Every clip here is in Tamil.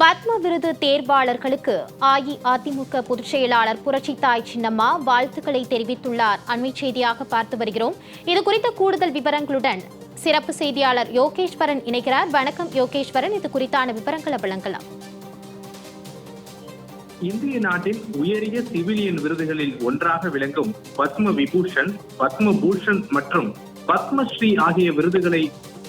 பத்ம விருது தேர்வாளர்களுக்கு அஇஅதிமுக பொதுச் செயலாளர் புரட்சித்தாய் சின்னம்மா வாழ்த்துக்களை தெரிவித்துள்ளார். அண்மை செய்தியாக பார்த்து வருகிறோம். இது குறித்த கூடுதல் விவரங்களுடன் சிறப்பு செய்தியாளர் யோகேஸ்வரன் இணைகிறார். வணக்கம் யோகேஸ்வரன். இது குறித்தான விவரங்களை வழங்கலாம். இந்திய நாட்டின் உயரிய சிவிலியன் விருதுகளில் ஒன்றாக விளங்கும் பத்ம விபூஷன் பத்ம பூஷன் மற்றும் பத்மஸ்ரீ ஆகிய விருதுகளை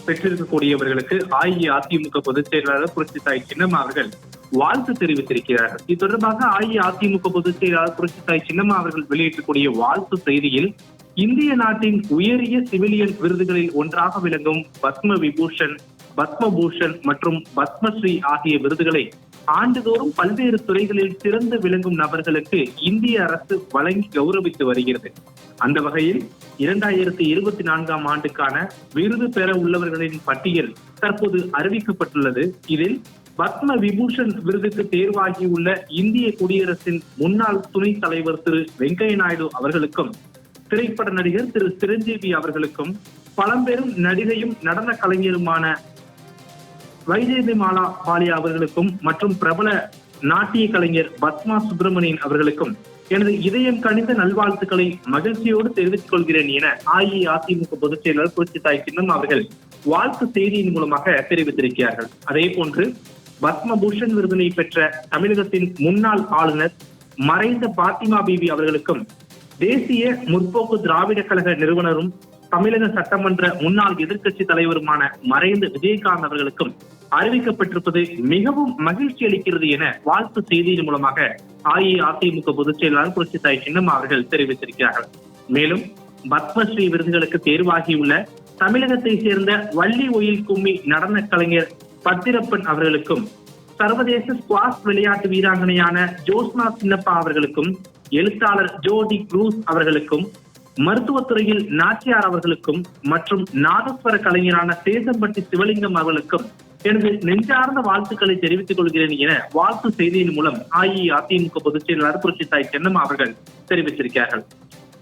பெற்றிருக்கக்கூடியவர்களுக்கு அஇஅதிமுக பொதுச் செயலாளர் புரட்சி தாய் சின்னம்மா அவர்கள் வாழ்த்து தெரிவித்திருக்கிறார்கள். இது தொடர்பாக அஇஅதிமுக பொதுச் செயலாளர் புரட்சி தாய் சின்னம்மா அவர்கள் வெளியிட்டக்கூடிய வாழ்த்து செய்தியில் இந்திய நாட்டின் உயரிய சிவிலியன் விருதுகளில் ஒன்றாக விளங்கும் பத்ம விபூஷன் பத்மபூஷன் மற்றும் பத்மஸ்ரீ ஆகிய விருதுகளை ஆண்டுதோறும் பல்வேறு துறைகளில் சிறந்து விளங்கும் நபர்களுக்கு இந்திய அரசு வழங்கி கௌரவித்து வருகிறது. அந்த வகையில் இரண்டாயிரத்தி இருபத்தி நான்காம் ஆண்டுக்கான விருது பெற உள்ளவர்களின் பட்டியல் தற்போது அறிவிக்கப்பட்டுள்ளது. இதில் பத்ம விபூஷன் விருதுக்கு தேர்வாகியுள்ள இந்திய குடியரசின் முன்னாள் துணைத் தலைவர் திரு வெங்கைய நாயுடு அவர்களுக்கும் திரைப்பட நடிகர் திரு சிரஞ்சீவி அவர்களுக்கும் பழம்பெரும் நடிகையும் நடன கலைஞருமான வைஜெயந்தி மாலா பாலியா அவர்களுக்கும் மற்றும் பிரபல நாட்டிய கலைஞர் பத்மா சுப்பிரமணியன் அவர்களுக்கும் எனது இதயம் கணிந்த நல்வாழ்த்துக்களை மகிழ்ச்சியோடு தெரிவித்துக் கொள்கிறேன் என அஇஅதிமுக பொதுச் செயலாளர் புரட்சித்தாய் சின்னம் அவர்கள் வாழ்த்து செய்தியின் மூலமாக தெரிவித்திருக்கிறார்கள். அதே போன்று பத்மபூஷன் விருதினை பெற்ற தமிழகத்தின் முன்னாள் ஆளுநர் மறைந்த பாத்திமா பிபி அவர்களுக்கும் தேசிய முற்போக்கு திராவிட கழக நிறுவனரும் தமிழக சட்டமன்ற முன்னாள் எதிர்க்கட்சி தலைவருமான மறைந்த விஜயகாந்த் அவர்களுக்கும் அறிவிக்கப்பட்டிருப்பது மிகவும் மகிழ்ச்சி அளிக்கிறது என வாழ்த்து செய்தியின் மூலமாக அஇஅதிமுக பொதுச் செயலாளர் புரட்சித்தாய் சின்னம் அவர்கள் தெரிவித்திருக்கிறார்கள். மேலும் பத்மஸ்ரீ விருதுகளுக்கு தேர்வாகியுள்ள தமிழகத்தை சேர்ந்த வள்ளி ஒயில் கும்மி நடன கலைஞர் பத்திரப்பன் அவர்களுக்கும் சர்வதேச ஸ்குவாஷ் விளையாட்டு வீராங்கனையான ஜோஸ்னா சின்னப்பா அவர்களுக்கும் எழுத்தாளர் ஜோடி குரூஸ் அவர்களுக்கும் மருத்துவத்துறையில் நாச்சியார் அவர்களுக்கும் மற்றும் நாதஸ்வர கலைஞரான தேசம்பட்டி சிவலிங்கம் அவர்களுக்கும் எனது நெஞ்சார்ந்த வாழ்த்துக்களை தெரிவித்துக் கொள்கிறேன் என வாழ்த்து செய்தியின் மூலம் அஇஅதிமுக பொதுச் செயலாளர் புரட்சித்தாய் சென்னம்மா அவர்கள் தெரிவித்திருக்கிறார்கள்.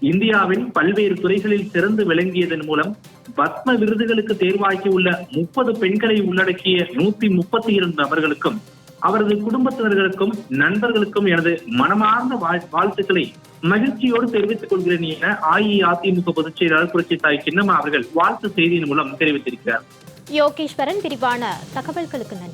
இந்தியாவின் பல்வேறு துறைகளில் சிறந்து விளங்கியதன் மூலம் பத்ம விருதுகளுக்கு தேர்வாகியுள்ள முப்பது பெண்களை உள்ளடக்கிய நூத்தி முப்பத்தி இரண்டு நபர்களுக்கும் அவரது குடும்பத்தினர்களுக்கும் நண்பர்களுக்கும் எனது மனமார்ந்த வாழ்- வாழ்த்துக்களை மகிழ்ச்சியோடு தெரிவித்துக் கொள்கிறேன் என அஇஅதிமுக பொதுச் செயலாளர் புரட்சித்தாய் சின்னம்மா அவர்கள் வாழ்த்து செய்தியின் மூலம் தெரிவித்திருக்கிறார். யோகேஸ்வரன் விரிவான தகவல்களுக்கு நன்றி.